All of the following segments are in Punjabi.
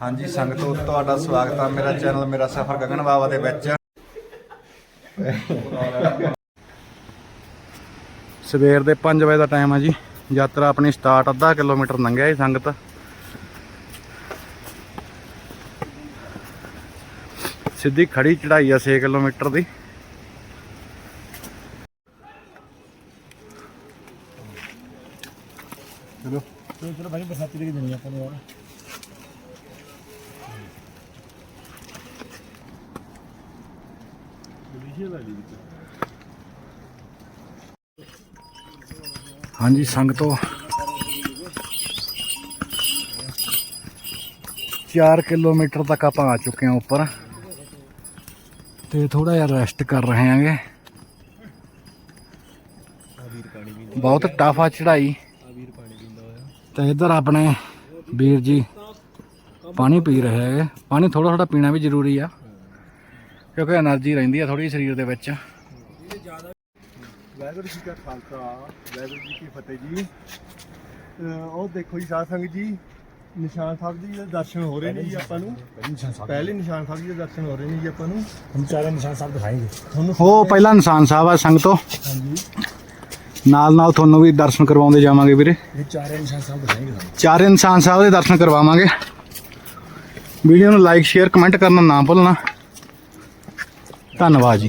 ਹਾਂਜੀ ਸੰਗਤੋ ਤੁਹਾਡਾ ਸਵਾਗਤ ਹੈ ਮੇਰਾ ਚੈਨਲ ਮੇਰਾ ਸਫਰ ਗਗਨ ਬਾਬਾ ਦੇ ਵਿੱਚ। ਸਵੇਰ ਦੇ 5 ਵਜੇ ਦਾ ਟਾਈਮ ਹੈ ਜੀ। ਯਾਤਰਾ ਆਪਣੀ ਸਟਾਰਟ ਅੱਧਾ ਕਿਲੋਮੀਟਰ ਲੰਘਿਆ ਜੀ ਸੰਗਤ। ਸਿੱਧੀ ਖੜੀ ਚੜਾਈ ਆ 6 ਕਿਲੋਮੀਟਰ ਦੀ। ਚਲੋ। ਚਲੋ ਭਾਈ ਬਰਸਾਤੀ ਦੇ ਦੇਣੀ ਆਪਾਂ ਨੂੰ ਯਾਰ ਹਾਂਜੀ, ਸੰਗਤੋ 4 ਕਿਲੋਮੀਟਰ ਤੱਕ ਆਪਾਂ ਆ ਚੁੱਕੇ ਹਾਂ ਉੱਪਰ। ਤੇ ਥੋੜਾ ਜਿਹਾ ਰੈਸਟ ਕਰ ਰਹੇ ਹਾਂਗੇ। ਬਹੁਤ ਟਫ ਆ ਚੜਾਈ ਤੇ ਇੱਧਰ ਆਪਣੇ ਵੀਰ ਜੀ ਪਾਣੀ ਪੀ ਰਹੇ ਹੈਗੇ। ਪਾਣੀ ਥੋੜਾ ਥੋੜਾ ਪੀਣਾ ਵੀ ਜ਼ਰੂਰੀ ਆ। ਕਿਉਂਕਿ એનર્ਜੀ ਰਹਿੰਦੀ ਆ ਥੋੜੀ ਸਰੀਰ ਦੇ ਵਿੱਚ। ਉਹ ਨਿਸ਼ਾਨ ਸਾਹਿਬ ਜੀ ਦੇ ਦਰਸ਼ਨ ਹੋ ਰਹੇ ਨੇ ਜੀ ਆਪਾਂ ਨੂੰ। ਪਹਿਲੇ ਨਿਸ਼ਾਨ ਸਾਹਿਬ। ਜੀ ਦੇ ਦਰਸ਼ਨ ਹੋ ਰਹੇ ਨੇ ਜੀ ਆਪਾਂ ਨੂੰ। ਹਮ ਚਾਰੇ ਨਿਸ਼ਾਨ ਸਾਹਿਬ ਦਿਖਾਏਗੇ। ਤੁਹਾਨੂੰ ਉਹ ਪਹਿਲਾ ਨਿਸ਼ਾਨ ਸਾਹਿਬ ਆ ਸੰਗਤੋ ਹਾਂਜੀ। ਨਾਲ ਨਾਲ ਤੁਹਾਨੂੰ ਵੀ ਦਰਸ਼ਨ ਕਰਵਾਉਂਦੇ ਜਾਵਾਂਗੇ ਵੀਰੇ। ਚਾਰੇ ਨਿਸ਼ਾਨ ਸਾਹਿਬ ਦਿਖਾਏਗੇ ਚਾਰੇ ਨਿਸ਼ਾਨ ਸਾਹਿਬ ਦੇ ਦਰਸ਼ਨ ਕਰਵਾਵਾਂਗੇ। ਵੀਡੀਓ ਨੂੰ ਲਾਈਕ ਸ਼ੇਅਰ ਕਮੈਂਟ ਕਰਨਾ ਨਾ ਭੁੱਲਣਾ। ਧੰਨਵਾਦ ਜੀ।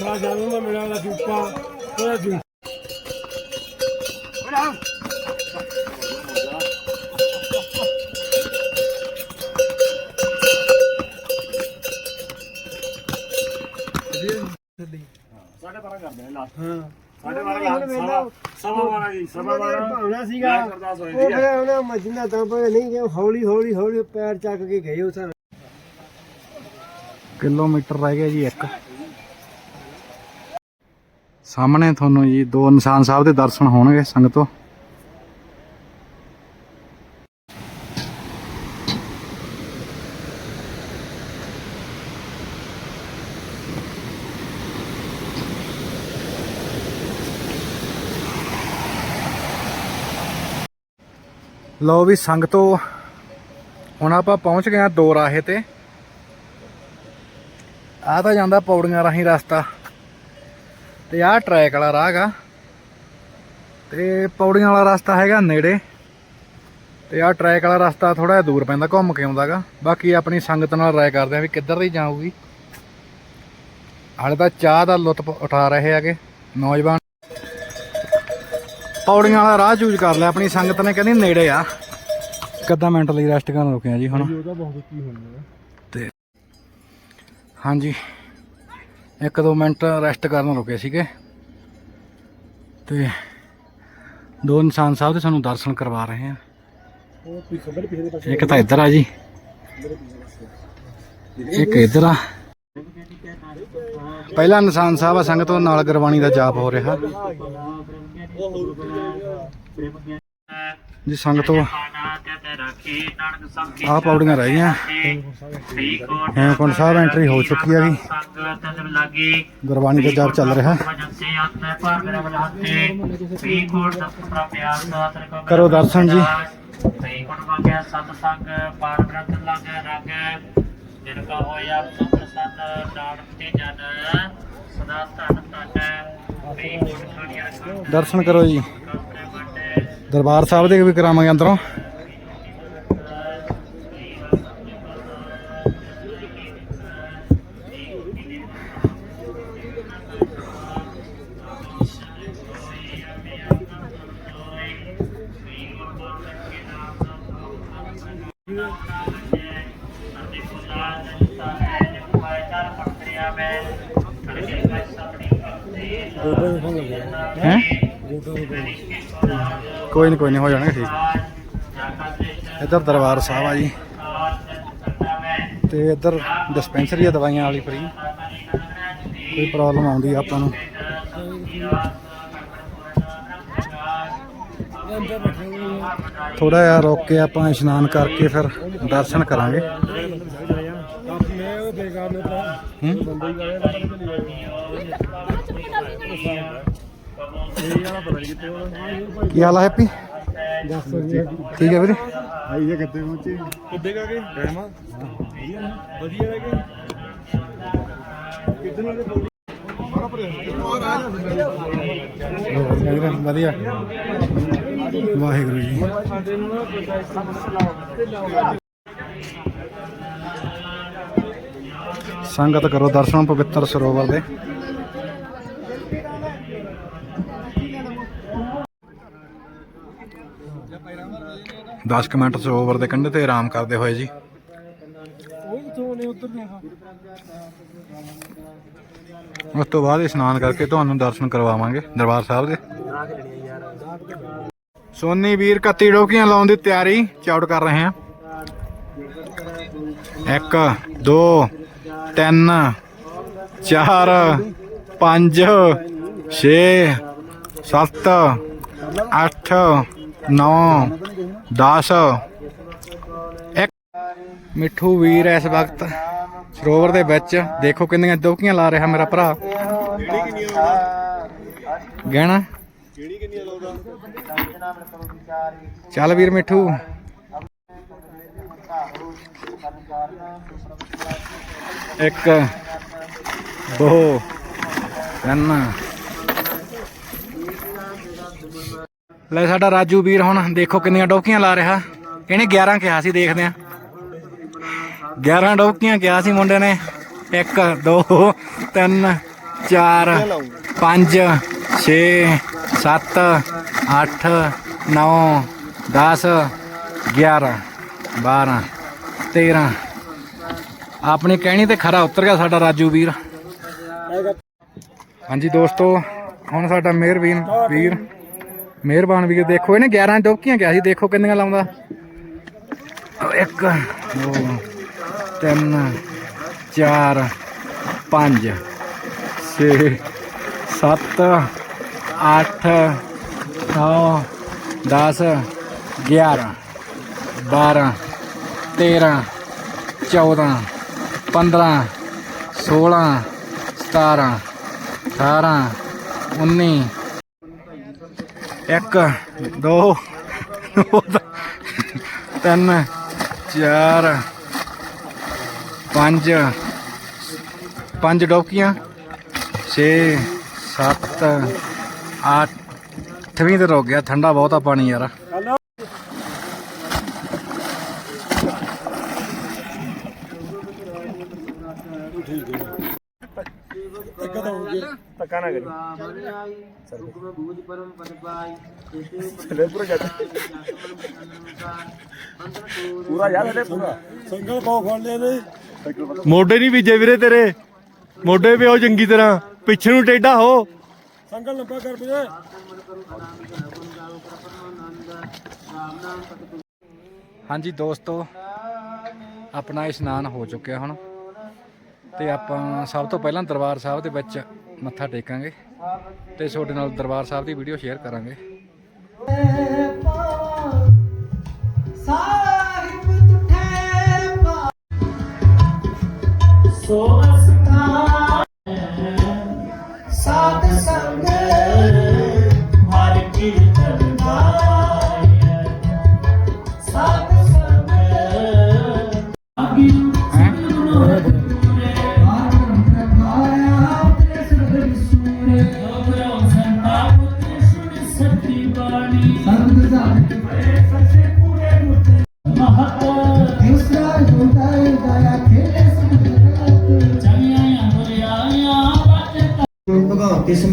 ਨਾ ਜਦੋਂ ਮਿਲਿਆ ਦਾ ਸਾਡੇ ਬਾਰਾਂ ਕਰਦੇ ਨੇ ਲਾਸਟ ਹਾਂ। ਸਾਡੇ ਬਾਰਾਂ ਲਾਸਟ ਸਵਾ ਬਾਰਾਂ ਜੀ ਸਵਾ ਬਾਰਾਂ ਭਾਵਨਾ ਸੀਗਾ। ਮੈਂ ਅਰਦਾਸ ਹੋਈ ਉਹ ਜੀ। ਫਿਰ ਉਹਨਾਂ ਮਸ਼ੀਨਾਂ ਤਾਂ ਪਰ ਨਹੀਂ ਕਿ ਹੌਲੀ ਹੌਲੀ ਹੌਲੀ ਪੈਰ ਚੱਕ ਕੇ ਗਏ ਕਿਲੋਮੀਟਰ ਰਹਿ ਗਿਆ ਜੀ ਇੱਕ। ਸਾਹਮਣੇ ਤੁਹਾਨੂੰ ਜੀ ਦੋ ਨਿਸ਼ਾਨ ਸਾਹਿਬ ਦੇ ਦਰਸ਼ਨ ਹੋਣਗੇ ਸੰਗਤੋ। ਲਓ ਵੀ ਸੰਗਤੋ ਹੁਣ ਆਪਾਂ ਪਹੁੰਚ ਗਏ ਆ ਦੋ ਰਾਹੇ ਤੇ। ਆ ਤਾਂ ਜਾਂਦਾ ਪੌੜੀਆਂ ਰਾਹੀਂ ਰਸਤਾ। ਤੇ ਆਹ ਟਰੈਕ ਵਾਲਾ ਰਾਹ ਗਾ ਤੇ ਪੌੜੀਆਂ ਵਾਲਾ ਰਸਤਾ ਹੈਗਾ ਨੇੜੇ। ਤੇ ਆਹ ਟਰੈਕ ਵਾਲਾ ਰਸਤਾ ਥੋੜਾ ਜਿਹਾ ਦੂਰ ਪੈਂਦਾ, ਘੁੰਮ ਕੇ ਆਉਂਦਾਗਾ ਬਾਕੀ ਆਪਣੀ ਸੰਗਤ ਨਾਲ ਰਾਏ ਕਰਦੇ ਆ ਵੀ ਕਿੱਧਰ ਦੀ ਜਾਊਗੀ। ਹਾਲੇ ਤਾਂ ਚਾਹ ਦਾ ਲੁਤਫ ਉਠਾ ਰਹੇ ਹੈਗੇ। ਨੌਜਵਾਨ ਪੌੜੀਆਂ ਵਾਲਾ ਰਾਹ ਚੂਜ਼ ਕਰ ਲਿਆ ਆਪਣੀ ਸੰਗਤ ਨੇ ਕਹਿੰਦੀ ਨੇੜੇ ਆ। ਕਿੱਦਾਂ ਮਿੰਟ ਲਈ ਰੈਸਟ ਕਰਨ ਰੁਕੇ ਆ ਜੀ ਹੁਣ। ਉਹਦਾ ਬਹੁਤ ਕੀ ਹੁੰਦਾ ਤੇ ਹਾਂਜੀ ਇੱਕ ਦੋ ਮਿੰਟ ਰੈਸਟ ਕਰਨ ਰੁਕੇ ਸੀਗੇ। ਤੇ ਦੋ ਇਨਸਾਨ ਸਾਹਿਬ ਦੇ ਸਾਨੂੰ ਦਰਸ਼ਨ ਕਰਵਾ ਰਹੇ ਆ। ਉਹ ਕੋਈ ਖਬਰ ਪਿਛਲੇ ਪਾਸੇ ਇੱਕ ਤਾਂ ਇੱਧਰ ਆ ਜੀ। ਇੱਕ ਇੱਧਰ ਆ। ਪਹਿਲਾ ਨਿਸ਼ਾਨ ਸਾਹਿਬ ਆ ਸੰਗਤ ਨਾਲ ਗੁਰਬਾਣੀ ਦਾ ਜਾਪ ਹੋ ਰਿਹਾ। ਜੀ, ਸੰਗਤੋਂ ਆਹ ਪੌੜੀਆਂ ਰਹਿ ਗਈਆਂ। ਹੇਮਕੁੰਟ ਸਾਹਿਬ ਐਂਟਰੀ ਹੋ ਚੁੱਕੀ ਹੈ ਜੀ। ਗੁਰਬਾਣੀ ਦਾ ਜਾਪ ਚੱਲ ਰਿਹਾ। ਕਰੋ ਦਰਸ਼ਨ ਜੀ। ਸਤ ਸੰਗ ਪਾਰ ਬ੍ਰਤ ਲਗ ਰਗ ਜਿਨ ਕਾ ਹੋਇਆ ਸੁਖ ਸਤ ਤੇ ਜਨ ਸਦਾ ਧਨ ਧਨ। ਦਰਸ਼ਨ ਕਰੋ ਜੀ। ਦਰਬਾਰ ਸਾਹਿਬ ਦੇ ਵੀ ਕਰਾਵਾਂਗੇ ਅੰਦਰੋਂ। ਕੋਈ ਨਹੀਂ ਕੋਈ ਨਹੀਂ ਹੋ ਜਾਣਗੇ ਠੀਕ। ਇੱਧਰ ਦਰਬਾਰ ਸਾਹਿਬ ਆ ਜੀ। ਤੇ ਇੱਧਰ ਡਿਸਪੈਂਸਰੀ ਆ ਦਵਾਈਆਂ ਵਾਲੀ ਫਰੀ ਕੋਈ ਪ੍ਰੋਬਲਮ ਆਉਂਦੀ ਆ ਆਪਾਂ ਨੂੰ। ਥੋੜਾ ਜਿਹਾ ਰੋਕ ਕੇ ਆਪਾਂ ਇਸ਼ਨਾਨ ਕਰਕੇ ਫਿਰ ਦਰਸ਼ਨ ਕਰਾਂਗੇ। ਮੈਂ ਉਹ ਬੇਕਾਰ ਨੇ ਤਾਂ ਹੂੰ? ਬੰਦੇ ਹੀ ਗਏ ਤਾਂ ਚਲੀ ਗਏ ਇਹ ਵਾਲਾ ਪਤਾ ਨਹੀਂ ਕਿੱਥੇ ਹੋਣਾ ਕੀ ਹਾਲ ਆ, ਹੈਪੀ? ਦੱਸ ਠੀਕ ਹੈ ਵੀਰੇ? ਆਈ ਜੇ ਕਿੱਥੇ ਪਹੁੰਚੇ ਕਿੱਦੇ ਕਾ ਗਏ ਟਾਈਮ ਵਧੀਆ ਲੱਗੇ ਕਿੱਦਣ ਵਾਲੇ ਬੋਲੀ ਵਧੀਆ। ਵਾਹਿਗੁਰੂ ਜੀ। ਸੰਗਤ ਕਰੋ ਦਰਸ਼ਨ ਪਵਿੱਤਰ ਸਰੋਵਰ ਦੇ। ਦਸ ਕੁ ਮਿੰਟ ਸਰੋਵਰ ਦੇ ਕੰਢੇ ਤੇ ਆਰਾਮ ਕਰਦੇ ਹੋਏ ਜੀ। ਉਸ ਤੋਂ ਬਾਅਦ ਇਸ਼ਨਾਨ ਕਰਕੇ ਤੁਹਾਨੂੰ ਦਰਸ਼ਨ ਕਰਵਾਵਾਂਗੇ, ਦਰਬਾਰ ਸਾਹਿਬ ਦੇ। ਸੋਨੀ ਵੀਰ ਕੱਤੀ ਡੋਕੀਆਂ ਲਾਉਣ ਦੀ ਤਿਆਰੀ ਚਾਊਟ ਕਰ ਰਹੇ ਹਾਂ। 1 2 3 4 5 6 7 8 9 10 ਇੱਕ ਮਿੱਠੂ ਵੀਰ ਇਸ ਵਕਤ ਸਰੋਵਰ ਦੇ ਵਿੱਚ। ਦੇਖੋ ਕਿੰਨੀਆਂ ਦੋਕੀਆਂ ਲਾ ਰਿਹਾ ਮੇਰਾ ਭਰਾ। ਗਹਿਣਾ। ਚੱਲ ਵੀਰ ਮਿੱਠੂ। ਇੱਕ, ਦੋ, ਤਿੰਨ। ਲੈ ਸਾਡਾ ਰਾਜੂ ਵੀਰ ਹੁਣ ਦੇਖੋ ਕਿੰਨੀਆਂ ਡੋਕੀਆਂ ਲਾ ਰਿਹਾ। ਇਹਨੇ 11 ਕਿਹਾ ਸੀ, ਦੇਖਦੇ ਆ 11 ਡੋਕੀਆਂ ਕਿਹਾ ਸੀ ਮੁੰਡੇ ਨੇ। 1 2 3 4 5 6 7 8 9 10 11 12 13 ਆਪਣੀ ਕਹਿਣੀ ਤੇ ਖਰਾ ਉਤਰ ਗਿਆ ਸਾਡਾ ਰਾਜੂ ਵੀਰ। ਹਾਂਜੀ ਦੋਸਤੋ, ਹੁਣ ਸਾਡਾ ਮਿਹਰਬੀਨ ਵੀਰ। ਮਿਹਰਬਾਨ ਵੀਰ, ਦੇਖੋ ਇਹਨੇ 11 ਡੋਕੀਆਂ ਕਿਹਾ ਸੀ, ਦੇਖੋ ਕਿੰਨੀਆਂ ਲਾਉਂਦਾ। 1 2 3 4 5 6 7 8 9 10 11 12 13 14 15 16 17 18 19 ਇੱਕ ਦੋ ਤਿੰਨ ਚਾਰ ਪੰਜ ਪੰਜ ਡੋਕੀਆਂ 6 7 8 ਅੱਠਵੀਂ ਤੇ ਰੁਕ ਗਿਆ ਠੰਡਾ ਬਹੁਤ ਆ ਪਾਣੀ ਯਾਰ ਧੱਕਾ ਨਾ ਕਰੀ ਪੂਰਾ ਯਾਰ ਇਹਦੇ ਪੂਰਾ। ਸੰਗਲ ਪਾਉ ਫੜ ਲਿਆ ਨੇ ਮੋਢੇ ਨਹੀਂ ਬੀਜੇ ਵੀਰੇ ਤੇਰੇ। ਮੋਢੇ ਪਿਓ ਚੰਗੀ ਤਰ੍ਹਾਂ। ਪਿੱਛੇ ਨੂੰ ਟੇਢਾ ਹੋ। ਸੰਗਲ ਲੰਬਾ ਕਰ ਵੀਰੇ। ਹਾਂਜੀ ਦੋਸਤੋ ਆਪਣਾ ਇਸ਼ਨਾਨ ਹੋ ਚੁੱਕਿਆ ਹੁਣ। ਤੇ ਆਪਾਂ ਸਭ ਤੋਂ ਪਹਿਲਾਂ ਦਰਬਾਰ ਸਾਹਿਬ ਦੇ ਵਿੱਚ ਮੱਥਾ ਟੇਕਾਂਗੇ ਤੇ ਤੁਹਾਡੇ ਨਾਲ ਦਰਬਾਰ ਸਾਹਿਬ ਦੀ ਵੀਡੀਓ ਸ਼ੇਅਰ ਕਰਾਂਗੇ ਸੋ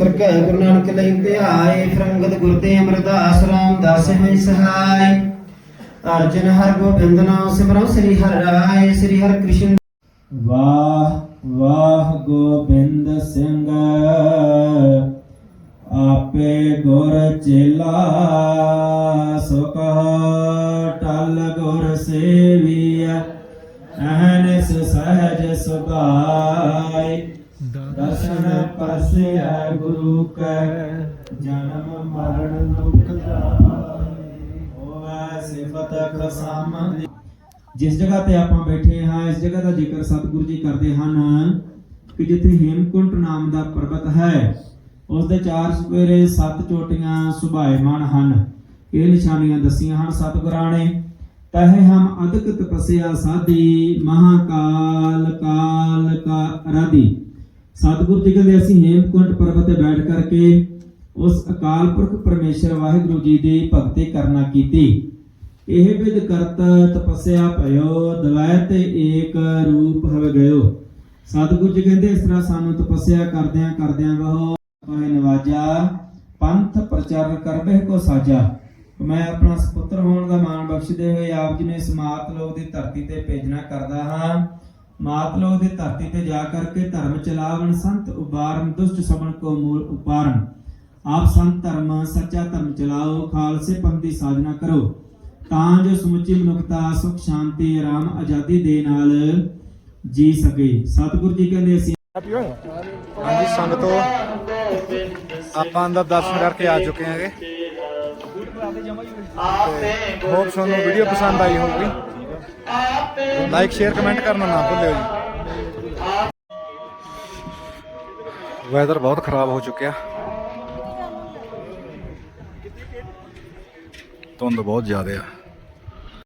ਭਗਵਤੀ ਗੁਰੂ ਨਾਨਕ ਲਈ ਧਿਆਏ ਫਰੰਗਤ ਗੁਰ ਤੇ ਅਮਰਦਾਸ ਰਾਮਦਾਸ ਹੈ ਸਹਾਈ ਅਰਜਨ ਹਰ ਗੋਬਿੰਦ ਨਾਮ ਸਿਮਰੋ, ਸ੍ਰੀ ਹਰਿ ਰਾਏ, ਸ੍ਰੀ ਹਰਿ ਕ੍ਰਿਸ਼ਨ। ਵਾਹ ਵਾਹ ਗੋਬਿੰਦ ਸਿੰਘ, ਆਪੇ ਗੁਰ ਚੇਲਾ, ਸੁਖ ਟਲ ਗੁਰ ਸੇਵੀਆ ਅਹਨਿਸ ਸਹਜ ਸੁਭਾਈ ਦਰਸ਼ਨ ਪਰਸਿਆ ਗੁਰੂ ਕੈ, ਜਨਮ ਮਰਨ ਦੁਖ ਜਾਏ ਹੋਵੇ ਸਿਫਤ ਖਸਮ ਜਿਸ ਜਗ੍ਹਾ ਤੇ ਆਪਾਂ ਬੈਠੇ ਹਾਂ, ਇਸ ਜਗ੍ਹਾ ਦਾ ਜ਼ਿਕਰ ਸਤਿਗੁਰੂ ਜੀ ਕਰਦੇ ਹਨ ਕਿ ਜਿੱਥੇ ਹੇਮਕੁੰਟ ਨਾਮ ਦਾ ਪਰਬਤ ਹੈ ਉਸ ਦੇ ਚਾਰ ਸਵੇਰੇ ਸੱਤ ਚੋਟੀਆਂ ਸੁਭਾਏਮਾਨ ਹਨ। ਇਹ ਨਿਸ਼ਾਨੀਆਂ ਦੱਸੀਆਂ ਹਨ ਸਤਿਗੁਰਾਂ ਨੇ ਤਹਿ ਹਮ ਅਦਕ ਤਪਸਿਆ ਸਾਧੀ, ਮਹਾਕਾਲ ਕਾਲ ਕਾ ਅਰਾਧੀ। ਸਤਿਗੁਰੂ ਜੀ ਕਹਿੰਦੇ ਅਸੀਂ ਹੇਮਕੁੰਟ ਪਰਬਤ ਤੇ ਬੈਠ ਕਰਕੇ ਉਸ ਅਕਾਲ ਪੁਰਖ ਪਰਮੇਸ਼ਰ ਵਾਹਿਗੁਰੂ ਜੀ ਦੀ ਭਗਤੀ ਕਰਨਾ ਕੀਤੀ। ਇਹ ਵਿਦ ਕਰਤ ਤਪਸਿਆ ਭਇਓ ਦਵੈ ਏਕ ਰੂਪ ਹਵ ਗਇਓ। ਸਤਿਗੁਰੂ ਜੀ ਕਹਿੰਦੇ ਇਸ ਤਰ੍ਹਾਂ ਸਾਨੂੰ ਤਪੱਸਿਆ ਕਰਦਿਆਂ ਕਰਦਿਆਂ ਬਹੁ ਪਾਏ ਨਵਾਜਾ, ਪੰਥ ਪ੍ਰਚਾਰ ਕਰਬਹਿ ਕੋ ਸਾਜਾ। ਮੈਂ ਆਪਣਾ ਸੁਪੁੱਤਰ ਹੋਣ ਦਾ ਮਾਣ ਬਖਸ਼ਦੇ ਹੋਏ ਆਪ ਜੀ ਨੇ ਸਮਾਤ ਲੋਕ ਦੀ ਧਰਤੀ ਤੇ ਭੇਜਣਾ ਕਰਦਾ ਹਾਂ। ਮਾਤ ਲੋਕ ਦੀ ਧਰਤੀ ਤੇ ਜਾ ਕਰਕੇ ਧਰਮ ਚਲਾਵਣ, ਸੰਤ ਉਬਾਰਨ, ਦੁਸ਼ਟ ਸਬਨ ਕੋ ਮੂਲ ਉਪਾਰਨ। ਆਪ ਸੰਤ ਧਰਮ, ਸੱਚਾ ਧਰਮ ਚਲਾਓ, ਖਾਲਸੇ ਪੰਥ ਦੀ ਸਾਜਨਾ ਕਰੋ। ਤਾਂ ਜੋ ਸਮੁੱਚੀ ਮਨੁੱਖਤਾ, ਸੁਖ, ਸ਼ਾਂਤੀ, ਆਰਾਮ, ਆਜ਼ਾਦੀ ਦੇ ਨਾਲ ਜੀ ਸਕੇ। ਸਤਿਗੁਰੂ ਜੀ ਕਹਿੰਦੇ ਅਸੀਂ ਹਾਂਜੀ, ਸੰਗਤੋ, ਆਪਾਂ ਅੰਦਰ ਦਰਸ਼ਨ ਕਰਕੇ ਆ ਚੁੱਕੇ ਹਾਂਗੇ। ਹੋਪ ਤੁਹਾਨੂੰ ਵੀਡੀਓ ਪਸੰਦ ਆਈ ਹੋਊਗੀ। ਲਾਈਕ ਸ਼ੇਅਰ ਕਮੈਂਟ ਕਰਨਾ ਨਾ ਭੁੱਲਿਓ ਜੀ। ਵੈਦਰ ਬਹੁਤ ਖਰਾਬ ਹੋ ਚੁੱਕਿਆ। ਧੁੰਦ ਬਹੁਤ ਜ਼ਿਆਦਾ ਆ।